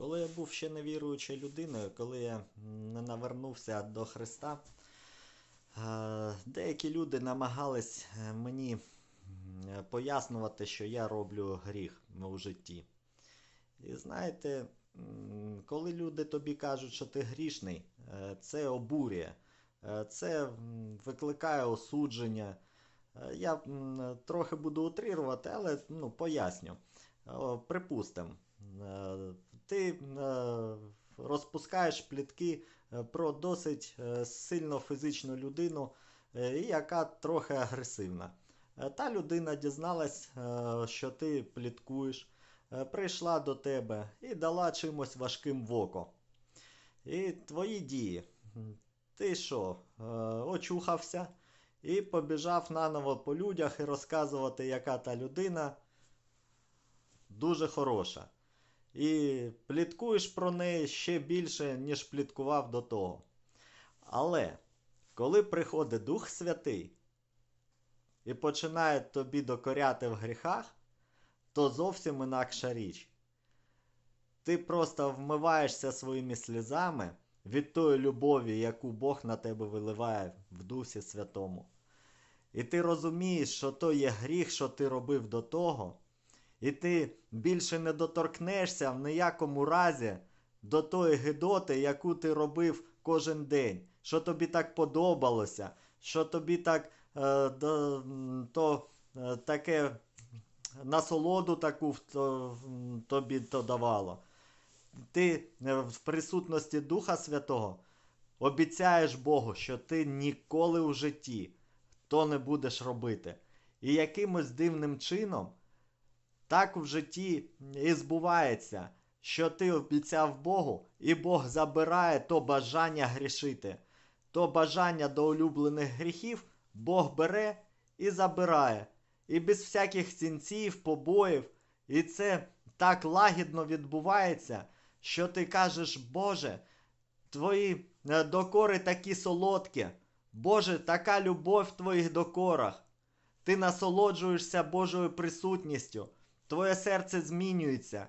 Коли я був ще невіруючою людиною, коли я не навернувся до Христа, е, деякі люди намагались е, мені пояснювати, що я роблю гріх у житті. І знаєте, коли люди тобі кажуть, що ти грішний, е, це обурює, це викликає осудження. Я трохи буду утрирувати, але ну, поясню. Припустимо, ти е, розпускаєш плітки е, про досить е, сильно фізичну людину, яка трохи агресивна. Та людина дізналась, що ти пліткуєш, прийшла до тебе і дала чимось важким в око. І твої дії. Ти що, очухався і побіжав наново по людях і розказувати, яка та людина дуже хороша. І пліткуєш про неї ще більше, ніж пліткував до того. Але коли приходить Дух Святий і починає тобі докоряти в гріхах, то зовсім інакша річ. Ти просто вмиваєшся своїми слізами від тої любові, яку Бог на тебе виливає в Дусі Святому. І ти розумієш, що то є гріх, що ти робив до того, і ти більше не доторкнешся в ніякому разі до тої гидоти, яку ти робив кожен день, що тобі так подобалося, що тобі так е, то, е, таке насолоду таку то, тобі то давало. Ти е, в присутності Духа Святого обіцяєш Богу, що ти ніколи у житті то не будеш робити. І якимось дивним чином так в житті і збувається, що ти обіцяв Богу, і Бог забирає то бажання грішити. То бажання до улюблених гріхів Бог бере і забирає. І без всяких цінців, побоїв. І це так лагідно відбувається, що ти кажеш, Боже, твої е, докори такі солодкі. Боже, така любов в твоїх докорах. Ти насолоджуєшся Божою присутністю. Твоє серце змінюється.